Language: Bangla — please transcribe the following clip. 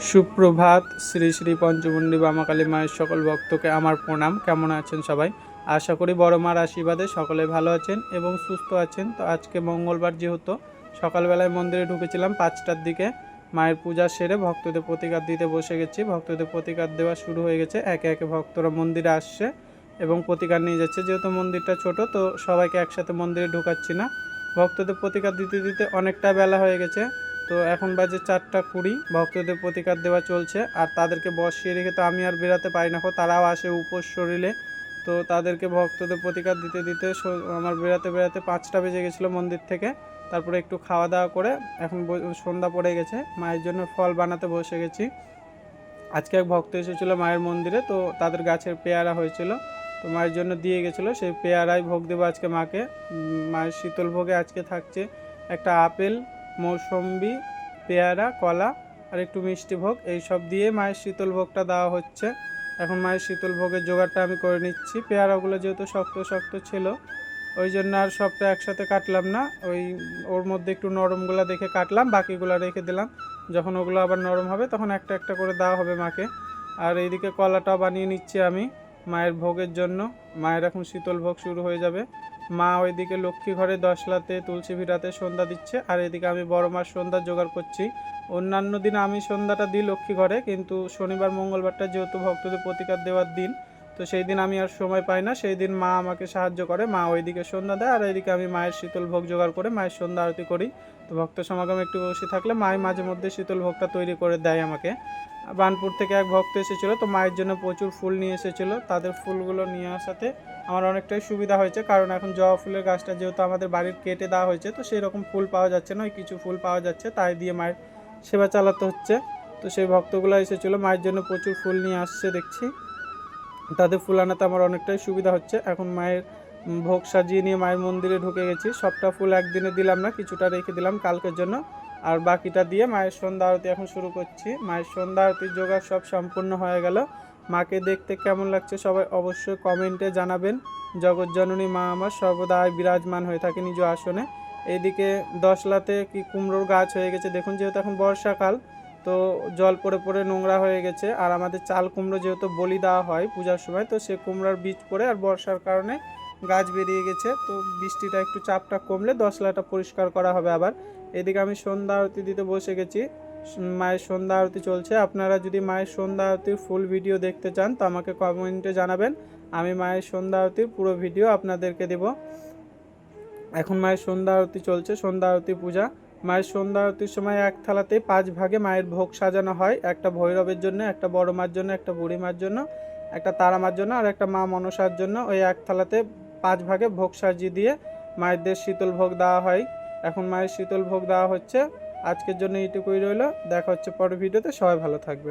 সুপ্রভাত, শ্রী শ্রী পঞ্চমুণ্ডী বামাকালী মায়ের সকল ভক্তকে আমার প্রণাম। কেমন আছেন সবাই? আশা করি বড় মার আশীর্বাদে সকলে ভালো আছেন এবং সুস্থ আছেন। তো আজকে মঙ্গলবার যেহেতু সকালবেলায় মন্দিরে ঢুকেছিলাম, পাঁচটার দিকে মায়ের পূজা সেরে ভক্তদের প্রতিকার দিতে বসে গেছি। ভক্তদের প্রতিকার দেওয়া শুরু হয়ে গেছে। একে একে ভক্তরা মন্দিরে আসছে এবং প্রতিকার নিয়ে যাচ্ছে। যেহেতু মন্দিরটা ছোট, তো সবাইকে একসাথে মন্দিরে ঢুকাচ্ছি না। ভক্তদের প্রতিকার দিতে দিতে অনেকটা বেলা হয়ে গেছে। তো এখন বাজে চারটা কুড়ি, ভক্তদের প্রতিকার দেওয়া চলছে, আর তাদেরকে বসিয়ে রেখে তো আমি আর বেরাতে পারি না তারাও আসে উপোস শরীরে। তো তাদেরকে ভক্তদের প্রতিকার দিতে দিতে আমার বেরাতে বেরাতে পাঁচটা বেজে গেছিল মন্দির থেকে। তারপরে একটু খাওয়া দাওয়া করে এখন সন্ধ্যা পড়ে গেছে, মায়ের জন্য ফল বানাতে বসে গেছি। আজকে এক ভক্ত এসেছিল মায়ের মন্দিরে, তো তাদের গাছের পেয়ারা হয়েছিল, তো মায়ের জন্য দিয়ে গেছিল, সেই পেয়ারাই ভোগ দেবো আজকে মাকে। মায়ের শীতল ভোগে আজকে থাকছে একটা আপেল মৌসম্বি, পেয়ারা, কলা আর একটু মিষ্টি ভোগ। এই সব দিয়ে মায়ের শীতল ভোগটা দেওয়া হচ্ছে। এখন মায়ের শীতল ভোগের জোগাড়টা আমি করে নিচ্ছি। পেয়ারাগুলো যেহেতু শক্ত শক্ত ছিল, ওই জন্য আর সবটা একসাথে কাটলাম না। ওই ওর মধ্যে একটু নরমগুলো দেখে কাটলাম, বাকিগুলো রেখে দিলাম। যখন ওগুলো আবার নরম হবে, তখন একটা একটা করে দেওয়া হবে মাকে। আর এইদিকে কলাটা বানিয়ে নিচ্ছি আমি মায়ের ভোগের জন্য। মায়ের এখন শীতল ভোগ শুরু হয়ে যাবে। মা ওইদিকে লক্ষ্মী ঘরে দশলাতে, তুলসী ভিড়াতে সন্ধ্যা দিচ্ছে। আর এদিকে আমি বড় মার সন্ধ্যা জোগাড় করছি। অন্যান্য দিন আমি সন্ধ্যাটা দিই লক্ষ্মী ঘরে, কিন্তু শনিবার, মঙ্গলবারটা যেহেতু ভক্তদের প্রতিকার দেওয়ার দিন তো সেই দিন আমি আর সময় পাই না। সেই দিন মা আমাকে সাহায্য করে। মা ওইদিকে সন্ধ্যা দেয়, আর এইদিকে আমি মায়ের শীতল ভোগ জোগাড় করে মায়ের সন্ধ্যা আরতি করি। তো ভক্ত সমাগম একটু বসে থাকলে মায়ের মাঝে মধ্যে শীতল ভোগটা তৈরি করে দেয় আমাকে। বানপুর থেকে এক ভক্ত এসেছিল, তো মায়ের জন্য প্রচুর ফুল নিয়ে এসেছিল। তাদের ফুলগুলো নিয়ে আসাতে আমার অনেকটাই সুবিধা হয়েছে, কারণ এখন জবা ফুলের গাছটা যেহেতু আমাদের বাড়ির কেটে দেওয়া হয়েছে, তো সেই রকম ফুল পাওয়া যাচ্ছে না, ওই কিছু ফুল পাওয়া যাচ্ছে, তাই দিয়ে মায়ের সেবা চালাতে হচ্ছে। তো সেই ভক্তগুলো এসেছিল, মায়ের জন্য প্রচুর ফুল নিয়ে আসছে দেখছি। তাদের ফুল আনাতে আমার অনেকটাই সুবিধা হচ্ছে। এখন মায়ের ভোগ সাজিয়ে নিয়ে মায়ের মন্দিরে ঢুকে গেছি। সবটা ফুল একদিনে দিলাম না, কিছুটা রেখে দিলাম কালকের জন্য। আর বাকিটা দিয়ে মায়ের সন্ধ্যা আরতি এখন শুরু করছি। মায়ের সন্ধ্যা আরতির জোগাড় সব সম্পূর্ণ হয়ে গেল। মাকে দেখতে কেমন লাগছে সবাই অবশ্যই কমেন্টে জানাবেন। জগৎজননী মা আমার সর্বদা বিরাজমান হয়ে থাকে নিজ আসনে। এইদিকে দশলাতে কি কুমড়োর গাছ হয়ে গেছে, দেখুন যেহেতু এখন বর্ষাকাল তো জল পড়ে পড়ে নোংরা হয়ে গেছে। আর আমাদের চাল কুমড়ো যেহেতু বলি দেওয়া হয় পূজার সময়, তো সে কুমড়োর বীজ পড়ে আর বর্ষার কারণে গাছ বেরিয়ে গেছে। তো বৃষ্টিটা একটু চাপটা কমলে দশলাটা পরিষ্কার করা হবে আবার। এদিকে আমি সন্ধ্যা আরতি দিতে বসে গেছি। মায়ের সন্ধ্যা আরতি চলছে। আপনারা যদি মায়ের সন্ধ্যা আরতির ফুল ভিডিও দেখতে চান, তো আমাকে কমেন্টে জানাবেন। আমি মায়ের সন্ধ্যা আরতির পুরো ভিডিও আপনাদেরকে দেব। এখন মায়ের সন্ধ্যা আরতি চলছে, সন্ধ্যা আরতি পূজা। মায়ের সন্ধ্যা আরতির সময় এক থালাতে পাঁচ ভাগে মায়ের ভোগ সাজানো হয়। একটা ভৈরবের জন্য, একটা বড় মার জন্য, একটা বুড়ি মার জন্য, একটা তারা মার জন্য আর একটা মা মনসার জন্য ওই এক থালাতে পাঁচ ভাগে ভোগ সাজিয়ে দিয়ে মায়েরদের শীতল ভোগ দেওয়া হয়। এখন মায়ের শীতল ভোগ দেওয়া হচ্ছে। আজকের জন্য এইটুকুই রইল। দেখা হচ্ছে পরের ভিডিওতে। সবাই ভালো থাকবে